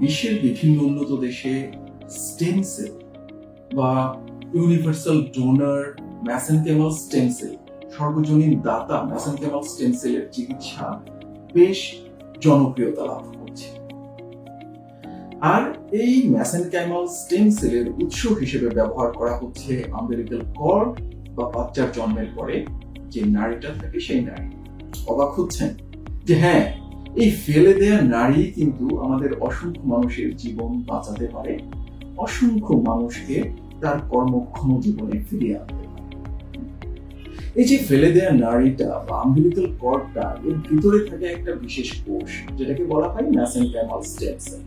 বিশ্বের বিভিন্ন উন্নত দেশে স্টেম সেল বা universal donor mesenchymal stem cell সর্বজনীন দাতা ম্যাসেনকেমাল স্টেম সেলের চিকিৎসা বেশ জনপ্রিয়তা লাভ করছে। আর এই ম্যাসেনকাইমাল স্টেম সেলের উৎস হিসেবে ব্যবহার করা হচ্ছে আম্বেরিক্যাল কর্ড বা বাচ্চার জন্মের পরে যে নারীটা থাকে সেই নারী। অবাক হচ্ছেন যে হ্যাঁ এই ফেলে দেয়া নারী কিন্তু আমাদের অসংখ্য মানুষের জীবন বাঁচাতে পারে, অসংখ্য মানুষকে তার কর্মক্ষম জীবনে ফিরিয়ে আনতে পারে। এই যে ফেলে দেয়া নারীটা বা আম্বিলিক্যাল কর্ডটা এর ভিতরে থাকে একটা বিশেষ কোষ, যেটাকে বলা হয় ম্যাসেনকাইমাল স্টেম সেল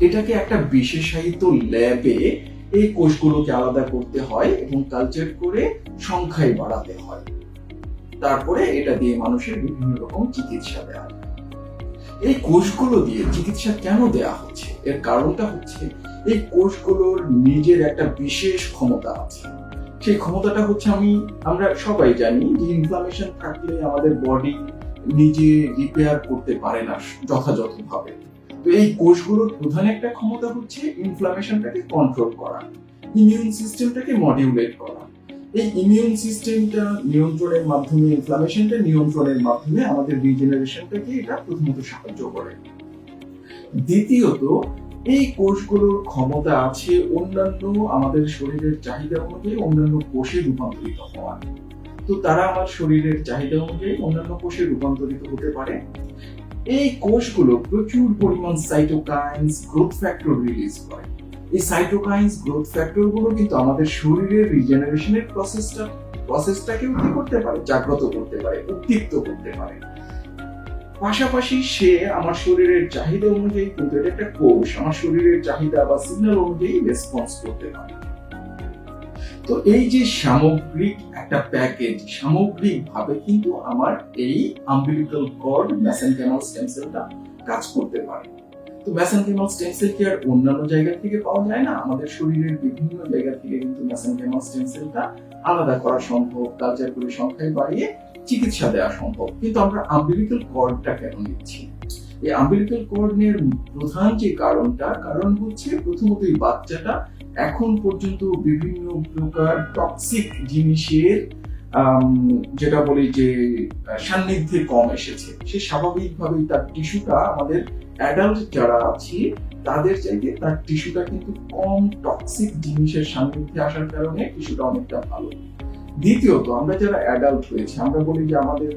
এটাকে একটা বিশেষায়িত ল্যাবে এই কোষগুলোকে আলাদা করতে হয় এবং কালচার করে সংখ্যায় বাড়াতে হয়। তারপরে এটা দিয়ে মানুষের বিভিন্ন রকম চিকিৎসা দেওয়া হয়। এই কোষগুলো দিয়ে চিকিৎসা কেন দেয়া হচ্ছে? এর কারণটা হচ্ছে, এই কোষগুলোর নিজের একটা বিশেষ ক্ষমতা আছে। সেই ক্ষমতাটা হচ্ছে আমি, আমরা সবাই জানি যে ইনফ্লামেশন থাকলে আমাদের বডি নিজে রিপেয়ার করতে পারে না যথাযথভাবে। তো এই কোষগুলোর প্রধান একটা ক্ষমতা হচ্ছে ইনফ্লামেশনটাকে কন্ট্রোল করা ইমিউন সিস্টেমটাকে মডিউলেট করা। এই ইমিউন সিস্টেমটা নিয়ন্ত্রণের মাধ্যমে ইনফ্লামেশনটা নিয়ন্ত্রণের মাধ্যমে আমাদের রিজেনারেশনটাকে এটা প্রথমত সাহায্য করে। দ্বিতীয়ত, এই কোষগুলোর ক্ষমতা আছে অন্যান্য আমাদের শরীরের চাহিদা অনুযায়ী অন্যান্য কোষে রূপান্তরিত হওয়ার। তো তারা আমার শরীরের চাহিদা অনুযায়ী অন্যান্য কোষে রূপান্তরিত হতে পারে। এই কোষগুলো প্রচুর পরিমাণ সাইটোকাইন্স গ্রোথ ফ্যাক্টর রিলিজ করে। এই সাইটোকাইন্স গ্রোথ ফ্যাক্টরগুলো কিন্তু আমাদের শরীরের রিজেনারেশনের প্রসেসটা প্রসেসটাকেও কি করতে পারে? জাগ্রত করতে পারে, উদ্দীপ্ত করতে পারে। পাশাপাশি সে আমার শরীরের চাহিদা অনুযায়ী কিন্তু এটা একটা কোষ, আমার শরীরের চাহিদা বা সিগন্যাল অনুযায়ী রেসপন্স করতে পারে। তো এই যে সামগ্রিক একটা প্যাকেজ সামগ্রিক ভাবে কিন্তু আমার এই আম্বিলিক্যাল কর্ড মেসেনকেমাল স্টেম সেলটা কাজ করতে পারে। তো স্টেম সেল কি আর অন্যান্য জায়গা থেকে পাওয়া যায় না। আমাদের শরীরের বিভিন্ন জায়গা থেকে কিন্তু স্টেম সেলটা আলাদা করা সম্ভব কালচার করে সংখ্যায় বাড়িয়ে চিকিৎসা দেওয়া সম্ভব। কিন্তু আমরা আম্বিলিক্যাল কর্ডটা কেন নিচ্ছি? এই আম্বিলিক্যাল কর্ডের প্রধান যে কারণটা, কারণ হচ্ছে প্রথমত এই বাচ্চাটা এখন পর্যন্ত বিভিন্ন প্রকার টক্সিক জিনিসের যেটা বলি যে সান্নিধ্যে কম এসেছে। সে স্বাভাবিকভাবেই তার টিস্যুটা আমাদের অ্যাডাল্ট যারা আছি, তাদের চাইতে তার টিস্যুটা কিন্তু কম টক্সিক জিনিসের সান্নিধ্যে আসার কারণে টিস্যুটা অনেকটা ভালো। দ্বিতীয়ত, আমরা যারা অ্যাডাল্ট হয়েছে, আমরা বলি যে আমাদের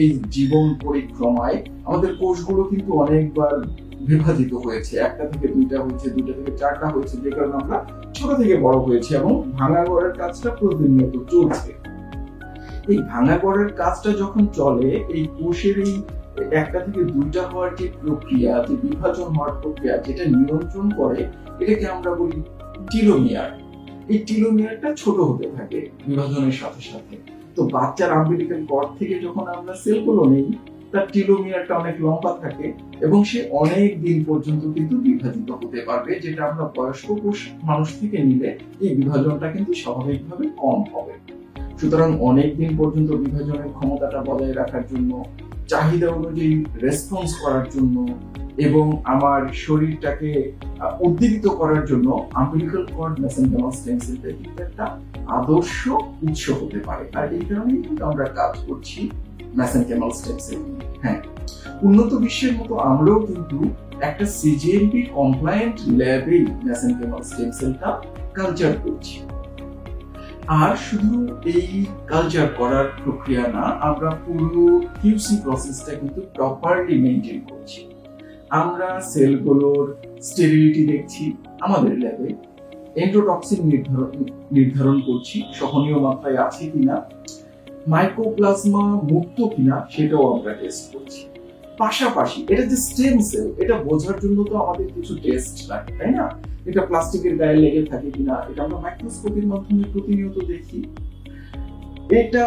এই জীবন পরিক্রমায় আমাদের কোষগুলো কিন্তু অনেকবার বিভাজিত হয়েছে। একটা থেকে দুইটা হয়েছে, দুইটা থেকে চারটা হয়েছে, যে কারণে আমরা ছোট থেকে বড় হয়েছে এবং ভাঙা গড়ের কাজটা প্রতিনিয়ত চলছে। এই ভাঙা গড়ের কাজটা যখন চলে, এই কোষের এই একটা থেকে দুইটা হওয়ার যে প্রক্রিয়া, যে বিভাজন হওয়ার প্রক্রিয়া, যেটা নিয়ন্ত্রণ করে, এটাকে আমরা বলি টিলোমিয়ার। এই টিলোমিয়ারটা ছোট হতে থাকে বিভাজনের সাথে সাথে। তো বাচ্চার আম্বিলিক্যাল কর্ড থেকে যখন আমরা সেলগুলো নেই, তার টিলোমিয়ারটা অনেক লম্বা থাকে এবং সে অনেক দিন পর্যন্ত কিন্তু বিভাজিত হতে পারবে, যেটা আমরা বয়স্ক মানুষ থেকে নিলে এই বিভাজনটা কিন্তু স্বাভাবিকভাবে কম হবে। সুতরাং অনেক দিন পর্যন্ত বিভাজনের ক্ষমতাটা বজায় রাখার জন্য, চাহিদা অনুযায়ী রেসপন্স করার জন্য এবং আমার শরীরটাকে উদ্দীপিত করার জন্য আম্বিলিক্যাল কর্ড মেসেনকেমাল স্টেম একটা আদর্শ উৎস হতে পারে। আর এই কারণেই কিন্তু আমরা কাজ করছি মেসেনকেমাল স্টেম সেল হ্যাঁ উন্নত বিশ্বের মতো আমরাও কিন্তু একটা সিজিএমপি কমপ্লায়েন্ট ল্যাবে মেসেনকেমাল স্টেম সেলটা কালচার করছি। আর শুধু এই কালচার করার প্রক্রিয়া না, আমরা পুরো কিউসি প্রসেসটা কিন্তু প্রপারলি মেনটেন করছি। আমরা সেলগুলোর স্টেরিলিটি দেখছি, আমাদের ল্যাবে এন্ড্রোটক্সিন নির্ধারণ নির্ধারণ করছি, সহনীয় মাত্রায় আছে কিনা মাইক্রোপ্লাজমা মুক্ত কিনা, সেটাও আমরা টেস্ট করছি। পাশাপাশি এটা যে স্টেম সেল এটা বোঝার জন্য তো আমাদের কিছু টেস্ট লাগে, তাই না? এটা প্লাস্টিকের গায়ে লেগে থাকে কিনা, এটা আমরা মাইক্রোস্কোপের মাধ্যমে প্রতিনিয়ত দেখি। এটা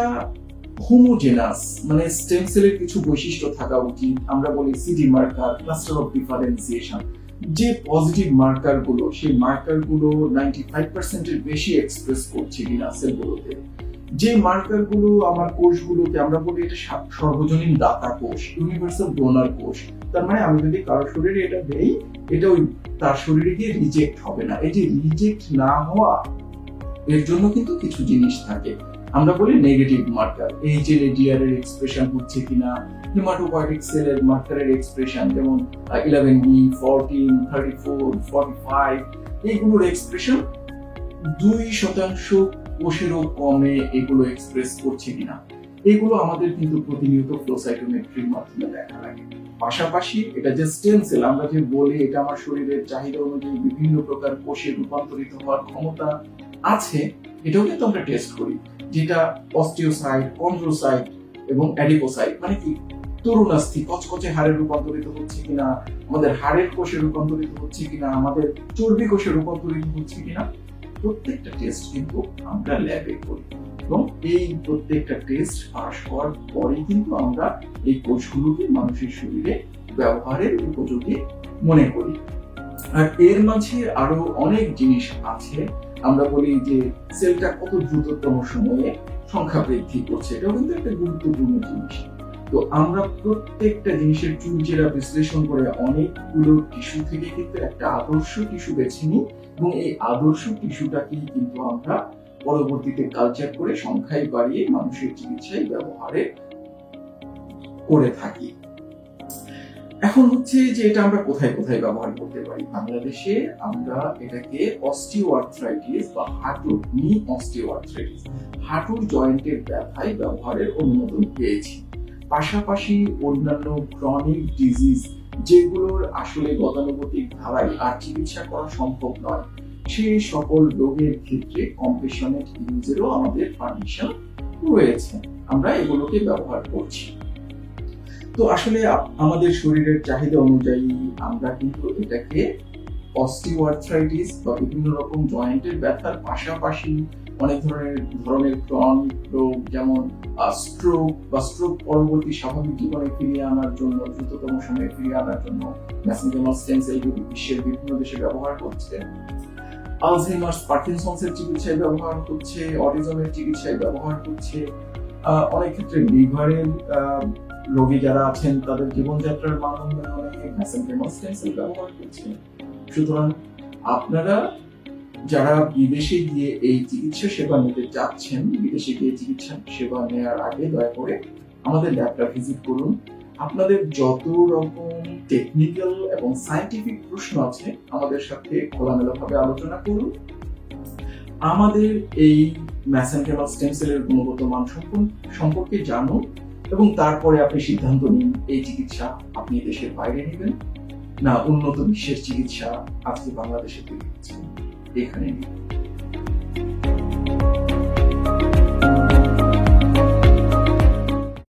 হোমোজেনাস মানে স্টেম সেলের কিছু বৈশিষ্ট্য থাকা উচিত। আমরা বলি CD marker cluster of differentiation যে পজিটিভ মার্কারগুলো সেই মার্কারগুলো নাইনটি ফাইভ পার্সেন্টের বেশি এক্সপ্রেস করছে কিনা সেলগুলোতে যে মার্কারগুলো আমার কোষগুলোতে, আমরা বলি এটা সর্বজনীন দাতা কোষ ইউনিভার্সাল ডোনার কোষ। তার মানে আমি যদি কারও শরীরে এটা দেই, এটা ওই তার শরীরে গিয়ে রিজেক্ট হবে না। এই যে রিজেক্ট না হওয়া, এর জন্য কিন্তু কিছু জিনিস থাকে। আমরা বলি নেগেটিভ মার্কার এই যে রেডিয়ার এর এক্সপ্রেশন হচ্ছে কিনা হিমাটোপয়েটিক সেলের মার্কারের এক্সপ্রেশন যেমন eleven B fourteen thirty four forty five এইগুলোর এক্সপ্রেশন দুই শতাংশ কোষেরও কমে এগুলো এক্সপ্রেস করছে কিনা। এগুলো আমাদের কিন্তু প্রতিনিয়ত ফ্লোসাইটোমেট্রির মাধ্যমে দেখা লাগে। পাশাপাশি এটা যে স্টেম সেল আমরা যে বলি, এটা আমার শরীরের চাহিদা অনুযায়ী বিভিন্ন প্রকার কোষে রূপান্তরিত হওয়ার ক্ষমতা আছে, এটাও কিন্তু আমরা টেস্ট করি। যেটা অস্টিওসাইট কন্ড্রোসাইট এবং অ্যাডিপোসাইট মানে কি? তরুণাস্থি, কচকচে হাড়ে রূপান্তরিত হচ্ছে কিনা, আমাদের হাড়ের কোষে রূপান্তরিত হচ্ছে কিনা, আমাদের চর্বি কোষে রূপান্তরিত হচ্ছে কিনা প্রত্যেকটা টেস্ট কিন্তু আমরা ল্যাবে করি। এবং এই প্রত্যেকটা টেস্ট পাস হওয়ার পরেই কিন্তু আমরা এই কোষগুলোকে মানুষের শরীরে ব্যবহারের উপযোগী মনে করি। আর এর মাঝে আরও অনেক জিনিস আছে। আমরা বলি যে সেলটা কত দ্রুততম সময়ে সংখ্যা বৃদ্ধি করছে, এটাও কিন্তু একটা গুরুত্বপূর্ণ জিনিস। তো আমরা প্রত্যেকটা জিনিসের চুলচেরা বিশ্লেষণ করে অনেকগুলো টিস্যু থেকে কিন্তু একটা আদর্শ টিস্যু বেছে নিই এবং এই আদর্শ টিস্যুটাকেই কিন্তু আমরা পরবর্তীতে কালচার করে সংখ্যায় বাড়িয়ে মানুষের চিকিৎসায় ব্যবহারে করে থাকি। এখন হচ্ছে যে এটা আমরা কোথায় কোথায় ব্যবহার করতে পারি? বাংলাদেশে আমরা এটাকে অস্টিওআর্থ্রাইটিস বা হাঁটুর নি অস্টিওআর্থ্রাইটিস হাঁটুর জয়েন্টের ব্যথায় ব্যবহারের অনুমোদন পেয়েছি। পাশাপাশি অন্যান্য ক্রনিক ডিজিজ যেগুলোর আসলে গতানুগতিক ধারায় আর চিকিৎসা করা সম্ভব নয়, সেই সকল রোগের ক্ষেত্রে কম্পেশনেট ইউজেরও আমাদের পারমিশন রয়েছে। আমরা এগুলোকে ব্যবহার করছি। তো আসলে আমাদের শরীরের চাহিদা অনুযায়ী আমরা কিন্তু এটাকে অস্টিওআর্থ্রাইটিস বা বিভিন্ন রকম জয়েন্টের ব্যথার পাশাপাশি অনেক ধরনের ধরনের ক্রনিক রোগ, যেমন স্ট্রোক বা স্ট্রোক পরবর্তী স্বাভাবিক জীবনে ফিরিয়ে আনার জন্য, দ্রুততম সময়ে ফিরিয়ে আনার জন্য সেলগুলি বিশ্বের বিভিন্ন দেশে ব্যবহার করছে। আলঝেইমার্স চিকিৎসায় ব্যবহার অটিজমের চিকিৎসায় ব্যবহার অনেক ক্ষেত্রে লিভারের রোগী যারা আছেন, তাদের জীবনযাত্রার মান উন্নয়নে সেল ব্যবহার করছে। সুতরাং আপনারা যারা বিদেশে গিয়ে এই চিকিৎসা সেবা নিতে চাচ্ছেন, বিদেশে গিয়ে চিকিৎসা সেবা নেওয়ার আগে দয়া করে আমাদের ল্যাবটা ভিজিট করুন। আপনাদের যত রকম টেকনিক্যাল এবং সায়েন্টিফিক প্রশ্ন আছে, আমাদের সাথে খোলামেলা ভাবে আলোচনা করুন। আমাদের এই ম্যাসেনকেমাল স্টেম সেলের গুণগত মান সম্পর্কে জানুন এবং তারপরে আপনি সিদ্ধান্ত নিন এই চিকিৎসা আপনি দেশের বাইরে নেবেন। না, উন্নত বিশ্বের চিকিৎসা আজকে বাংলাদেশে তৈরি হচ্ছে এখানে নিন